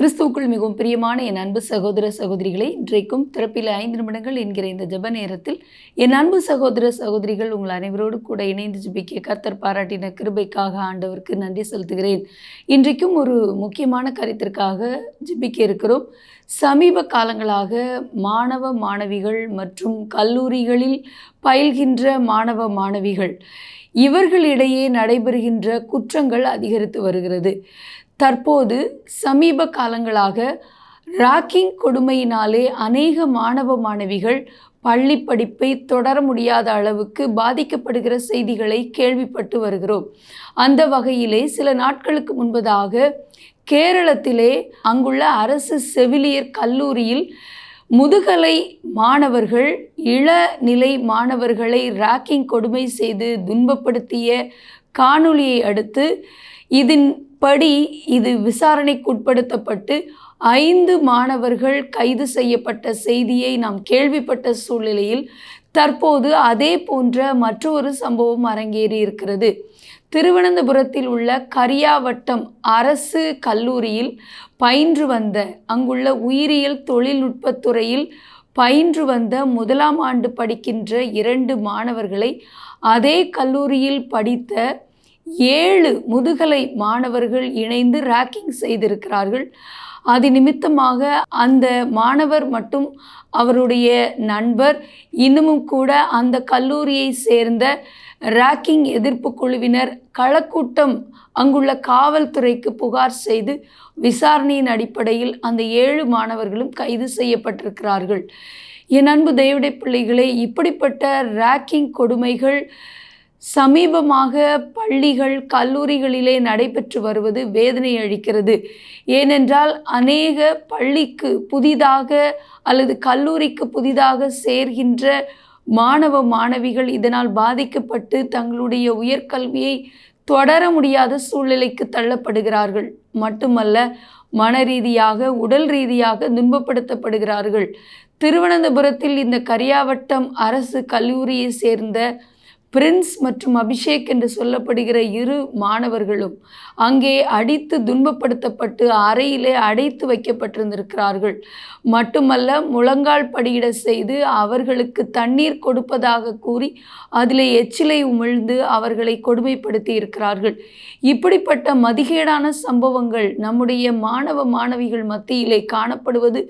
கிறிஸ்துவுக்குள் மிகவும் பிரியமான என் அன்பு சகோதர சகோதரிகளை இன்றைக்கும் திறப்பில் ஐந்து நிமிடங்கள் என்கிற இந்த ஜெப நேரத்தில் என் அன்பு சகோதர சகோதரிகள் உங்கள் அனைவரோடு கூட இணைந்து ஜபிக்க கர்த்தர் பாராட்டின கிருபைக்காக ஆண்டவருக்கு நன்றி செலுத்துகிறேன். இன்றைக்கும் ஒரு முக்கியமான கருத்திற்காக ஜிபிக்க இருக்கிறோம். சமீப காலங்களாக மாணவ மாணவிகள் மற்றும் கல்லூரிகளில் பயில்கின்ற மாணவ மாணவிகள் இவர்களிடையே நடைபெறுகின்ற குற்றங்கள் அதிகரித்து வருகிறது. தற்போது சமீப காலங்களாக ராக்கிங் கொடுமையினாலே அநேக மாணவ மாணவிகள் பள்ளி படிப்பை தொடர முடியாத அளவுக்கு பாதிக்கப்படுகிற செய்திகளை கேள்விப்பட்டு வருகிறோம். அந்த வகையிலே சில நாட்களுக்கு முன்பதாக கேரளத்திலே அங்குள்ள அரசு செவிலியர் கல்லூரியில் முதுகலை மாணவர்கள் இளநிலை மாணவர்களை ராக்கிங் கொடுமை செய்து துன்பப்படுத்திய காணொளியை அடுத்து இதன் படி இது விசாரணைக்குட்படுத்தப்பட்டு ஐந்து மாணவர்கள் கைது செய்யப்பட்ட செய்தியை நாம் கேள்விப்பட்ட சூழ்நிலையில் தற்போது அதே போன்ற மற்றொரு சம்பவம் அரங்கேறி இருக்கிறது. திருவனந்தபுரத்தில் உள்ள கரியாவட்டம் அரசு கல்லூரியில் பயின்று வந்த அங்குள்ள உயிரியல் தொழில்நுட்பத்துறையில் பயின்று வந்த முதலாம் ஆண்டு படிக்கின்ற இரண்டு மாணவர்களை அதே கல்லூரியில் படித்த ஏழு முதுகலை மாணவர்கள் இணைந்து ரேக்கிங் செய்திருக்கிறார்கள். அது நிமித்தமாக அந்த மாணவர் மட்டும் அவருடைய நண்பர் இன்னமும் கூட அந்த கல்லூரியை சேர்ந்த ரேக்கிங் எதிர்ப்பு குழுவினர் களக்கூட்டம் அங்குள்ள காவல்துறைக்கு புகார் செய்து விசாரணையின் அடிப்படையில் அந்த ஏழு மாணவர்களும் கைது செய்யப்பட்டிருக்கிறார்கள். என் அன்பு தேவடை பிள்ளைகளே இப்படிப்பட்ட ரேக்கிங் கொடுமைகள் சமீபமாக பள்ளிகள் கல்லூரிகளிலே நடைபெற்று வருவது வேதனை அளிக்கிறது. ஏனென்றால் அநேக பள்ளிக்கு புதிதாக அல்லது கல்லூரிக்கு புதிதாக சேர்கின்ற மாணவ மாணவிகள் இதனால் பாதிக்கப்பட்டு தங்களுடைய உயர்கல்வியை தொடர முடியாத சூழ்நிலைக்கு தள்ளப்படுகிறார்கள். மட்டுமல்ல மன ரீதியாக உடல் ரீதியாக துன்பப்படுத்தப்படுகிறார்கள். திருவனந்தபுரத்தில் இந்த கரியாவட்டம் அரசு கல்லூரியை சேர்ந்த பிரின்ஸ் மற்றும் அபிஷேக் என்று சொல்லப்படுகிற இரு மாணவர்களும் அங்கே அடித்து துன்பப்படுத்தப்பட்டு அறையிலே அடைத்து வைக்கப்பட்டிருந்திருக்கிறார்கள். மட்டுமல்ல முழங்கால் படியிட செய்து அவர்களுக்கு தண்ணீர் கொடுப்பதாக கூறி அதிலே எச்சிலை உமிழ்ந்து அவர்களை கொடுமைப்படுத்தி இருக்கிறார்கள். இப்படிப்பட்ட மதிகேடான சம்பவங்கள் நம்முடைய மாணவ மாணவிகள் மத்தியிலே காணப்படுவது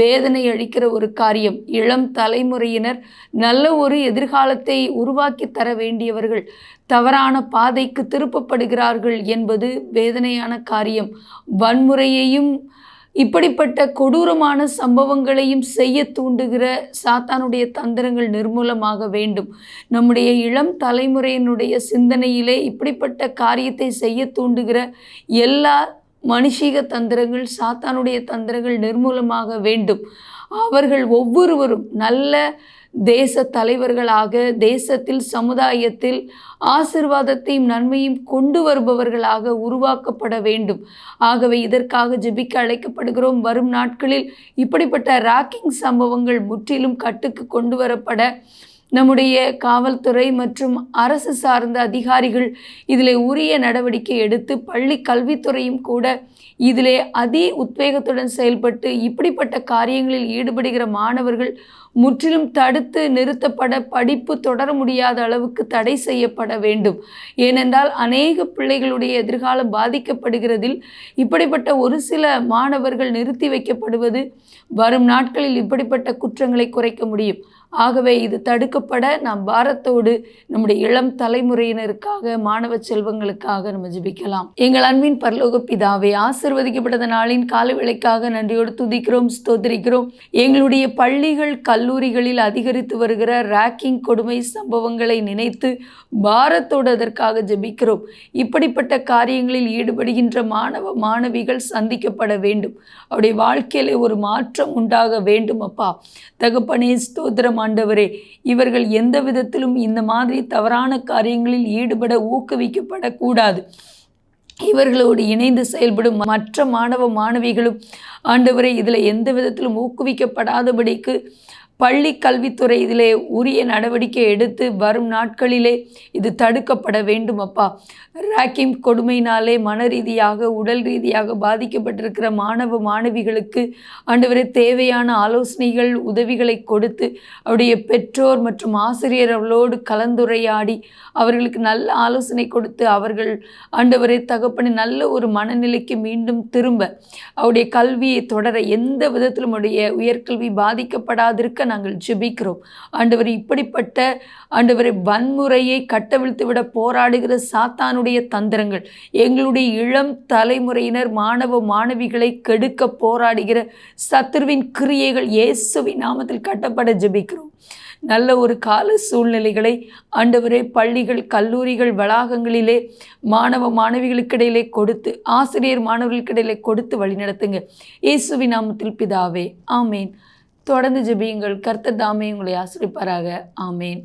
வேதனை அளிக்கிற ஒரு காரியம். இளம் தலைமுறையினர் நல்ல ஒரு எதிர்காலத்தை உருவாக்கி தர வேண்டியவர்கள் தவறான பாதைக்கு திருப்பப்படுகிறார்கள் என்பது வேதனையான காரியம். வன்முறையையும் இப்படிப்பட்ட கொடூரமான சம்பவங்களையும் செய்ய தூண்டுகிற சாத்தானுடைய தந்திரங்கள் நிர்மூலமாக வேண்டும். நம்முடைய இளம் தலைமுறையினுடைய சிந்தனையிலே இப்படிப்பட்ட காரியத்தை செய்ய தூண்டுகிற எல்லா மனுஷீக தந்திரங்கள் சாத்தானுடைய தந்திரங்கள் நிர்மூலமாக வேண்டும். அவர்கள் ஒவ்வொருவரும் நல்ல தேச தலைவர்களாக தேசத்தில் சமுதாயத்தில் ஆசிர்வாதத்தையும் நன்மையும் கொண்டு வருபவர்களாக உருவாக்கப்பட வேண்டும். ஆகவே இதற்காக ஜெபிக்க அழைக்கப்படுகிறோம். வரும் நாட்களில் இப்படிப்பட்ட ராக்கிங் சம்பவங்கள் முற்றிலும் கட்டுக்கு கொண்டு வரப்பட நம்முடைய காவல்துறை மற்றும் அரசு சார்ந்த அதிகாரிகள் இதில் உரிய நடவடிக்கை எடுத்து பள்ளி கல்வித்துறையும் கூட இதிலே அதி உத்வேகத்துடன் செயல்பட்டு இப்படிப்பட்ட காரியங்களில் ஈடுபடுகிற மாணவர்கள் முற்றிலும் தடுத்து நிறுத்தப்பட படிப்பு தொடர முடியாத அளவுக்கு தடை செய்யப்பட வேண்டும். ஏனென்றால் அநேக பிள்ளைகளுடைய எதிர்காலம் பாதிக்கப்படுகிறதில் இப்படிப்பட்ட ஒரு சில மாணவர்கள் நிறுத்தி வைக்கப்படுவது வரும் நாட்களில் இப்படிப்பட்ட குற்றங்களை குறைக்க முடியும். ஆகவே இது தடுக்கப்பட நாம் பாரத்தோடு நம்முடைய இளம் தலைமுறையினருக்காக மாணவ செல்வங்களுக்காக நம்ம ஜெபிக்கலாம். எங்கள் அன்பின் பரலோக பிதாவை ஆசிர்வதிக்கப்பட்ட நாளின் கால வேளைக்காக நன்றியோடு துதிக்கிறோம் ஸ்தோத்திரிக்கிறோம். எங்களுடைய பள்ளிகள் கல்லூரிகளில் அதிகரித்து வருகிற ரேக்கிங் கொடுமை சம்பவங்களை நினைத்து பாரத்தோடு அதற்காக ஜெபிக்கிறோம். இப்படிப்பட்ட காரியங்களில் ஈடுபடுகின்ற மாணவ மாணவிகள் சந்திக்கப்பட வேண்டும். அவருடைய வாழ்க்கையில் ஒரு மாற்றம் உண்டாக வேண்டும் அப்பா. தகப்பனே ஸ்தோத்திரம். ஆண்டவரே இவர்கள் எந்த விதத்திலும் இந்த மாதிரி தவறான காரியங்களில் ஈடுபட ஊக்குவிக்கப்படக்கூடாது. இவர்களோடு இணைந்து செயல்படும் மற்ற மாணவ மாணவிகளும் ஆண்டவரை இதில் எந்த விதத்திலும் ஊக்குவிக்கப்படாதபடிக்கு பள்ளி கல்வித்துறை இதிலே உரிய நடவடிக்கை எடுத்து வரும் நாட்களிலே இது தடுக்கப்பட வேண்டும் அப்பா. ராக்கிம் கொடுமையினாலே மன ரீதியாக உடல் ரீதியாக பாதிக்கப்பட்டிருக்கிற மாணவ மாணவிகளுக்கு ஆண்டவரே தேவையான ஆலோசனைகள் உதவிகளை கொடுத்து அவருடைய பெற்றோர் மற்றும் ஆசிரியர்களோடு கலந்துரையாடி அவர்களுக்கு நல்ல ஆலோசனை கொடுத்து அவர்கள் ஆண்டவரே தகப்பனை நல்ல ஒரு மனநிலைக்கு மீண்டும் திரும்ப அவருடைய கல்வியை தொடர எந்த விதத்திலும் உடைய உயர்கல்வி பாதிக்கப்படாதிருக்க நாங்கள் ஜெபிக்கிறோம். ஆண்டவர் இப்படிப்பட்ட ஆண்டவரை வன்முறையை கட்டவிழ்த்து விட போராடுகிற சாத்தானுடைய தந்திரங்கள் எங்களுடைய இளம் தலைமுறையினர் மாணவ மாணவிகளை கெடுக்க போராடுகிற சத்துருவின் கிரியைகள் இயேசுவின் நாமத்தில் கட்டப்பட ஜெபிக்கிறோம். நல்ல ஒரு கால சூழ்நிலைகளை ஆண்டவரே பள்ளிகள் கல்லூரிகள் வளாகங்களிலே மாணவ மாணவிகளுக்கிடையிலே கொடுத்து ஆசிரியர் மாணவர்களுக்கிடையிலே கொடுத்து வழிநடத்துங்க. இயேசுவின் நாமத்தில் பிதாவே ஆமேன். தொடர்ந்து ஜெபியுங்கள். கர்த்தர் தாமே உங்களை ஆசிரிப்பாராக. ஆமேன்.